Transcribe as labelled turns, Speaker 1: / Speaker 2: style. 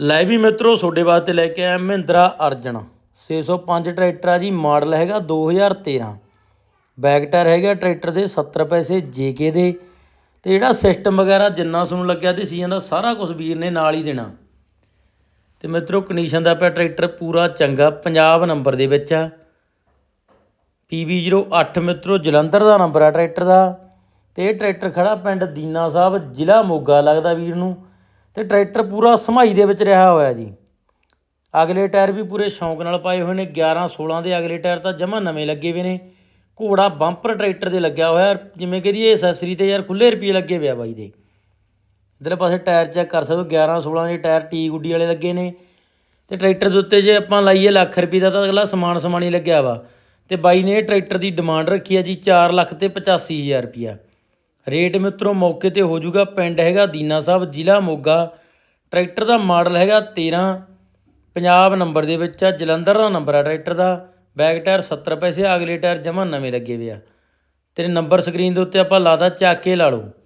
Speaker 1: ਲੈ ਵੀ ਮਿੱਤਰੋ, ਤੁਹਾਡੇ ਵਾਸਤੇ ਲੈ ਕੇ ਆਇਆ ਮਹਿੰਦਰਾ ਅਰਜਨ। 605 ਟਰੈਕਟਰ ਆ ਜੀ, ਮਾਡਲ ਹੈਗਾ 2013 ਬੈਕ ਟਾਇਰ ਹੈਗਾ ਟਰੈਕਟਰ ਦੇ 70 ਪੈਸੇ ਜੇਕੇ ਦੇ। ਤੇ ਜਿਹੜਾ ਸਿਸਟਮ ਵਗੈਰਾ ਜਿੰਨਾ ਤੁਹਾਨੂੰ ਲੱਗਿਆ ਤੇ ਸੀ ਜਾਂਦਾ, ਸਾਰਾ ਕੁਝ ਵੀਰ ਨੇ ਨਾਲ ਹੀ ਦੇਣਾ। ਤੇ ਮਿੱਤਰੋ ਕੰਡੀਸ਼ਨ ਦਾ ਪਿਆ ਟਰੈਕਟਰ ਪੂਰਾ ਚੰਗਾ ਪੰਜਾਬ ਨੰਬਰ ਦੇ ਵਿੱਚ ਆ। PB08 ਮਿੱਤਰੋ, ਜਲੰਧਰ ਦਾ ਨੰਬਰ ਆ ਟਰੈਕਟਰ ਦਾ। ਤੇ ਇਹ ਟਰੈਕਟਰ ਖੜਾ ਪਿੰਡ ਦੀਨਾ ਸਾਹਿਬ, ਜ਼ਿਲ੍ਹਾ ਮੋਗਾ ਲੱਗਦਾ ਵੀਰ ਨੂੰ। ਤੇ ਟਰੈਕਟਰ ਪੂਰਾ ਸਮਾਈ ਦੇ ਵਿੱਚ ਰਿਹਾ ਹੋਇਆ ਜੀ। ਅਗਲੇ ਟਾਇਰ ਵੀ ਪੂਰੇ ਸ਼ੌਂਕ ਨਾਲ ਪਾਏ ਹੋਏ ਨੇ। 11 16 ਦੇ ਅਗਲੇ ਟਾਇਰ ਤਾਂ ਜਮਾ ਨਵੇਂ ਲੱਗੇ ਹੋਏ ਨੇ। ਘੋੜਾ ਬੰਪਰ ਟਰੈਕਟਰ ਦੇ ਲੱਗਿਆ ਹੋਇਆ। ਜਿਵੇਂ ਕਿ ਇਹ ਐਕਸੈਸਰੀ ਤੇ ਯਾਰ ਖੁੱਲੇ ਰੁਪਏ ਲੱਗੇ ਪਿਆ ਬਾਈ ਦੇ। ਇਧਰਲੇ ਪਾਸੇ ਟਾਇਰ ਚੈੱਕ ਕਰ ਸਕਦੇ ਹੋ। 11 16 ਦੇ ਟਾਇਰ ਟੀ ਗੁੱਡੀ ਵਾਲੇ ਲੱਗੇ ਨੇ। ਤੇ ਟਰੈਕਟਰ ਦੇ ਉੱਤੇ ਜੇ ਆਪਾਂ ਲਾਈਏ ਲੱਖ ਰੁਪਏ ਦਾ ਤਾਂ ਅਗਲਾ ਸਮਾਨ ਸਮਾਨ ਹੀ ਲੱਗਿਆ ਵਾ। ਤੇ ਬਾਈ ਨੇ ਇਹ ਟਰੈਕਟਰ ਦੀ ਡਿਮਾਂਡ ਰੱਖੀ ਹੈ ਜੀ 4 ਲੱਖ ਤੇ 85000 ਰੁਪਿਆ ਰੇਟ ਮਿੱਤਰੋ ਮੌਕੇ ਤੇ ਹੋ ਜਾਊਗਾ। ਪਿੰਡ ਹੈਗਾ ਦੀਨਾ ਸਾਹਿਬ, ਜ਼ਿਲ੍ਹਾ ਮੋਗਾ। ਟਰੈਕਟਰ ਦਾ ਮਾਡਲ ਹੈਗਾ 13 ਪੰਜਾਬ ਨੰਬਰ ਦੇ ਵਿੱਚ ਆ, ਜਲੰਧਰ ਦਾ ਨੰਬਰ ਆ ਟਰੈਕਟਰ ਦਾ। ਬੈਕ ਟਾਇਰ 70 ਪੈਸੇ, ਅਗਲੇ ਟਾਇਰ ਜਮਾ ਨਵੇਂ ਲੱਗੇ ਹੋਏ ਆ। ਤੇਰੇ ਨੰਬਰ ਸਕਰੀਨ ਦੇ ਉੱਤੇ ਆਪਾਂ ਲਾਦਾ, ਚੱਕ ਕੇ ਲਾ ਲਓ।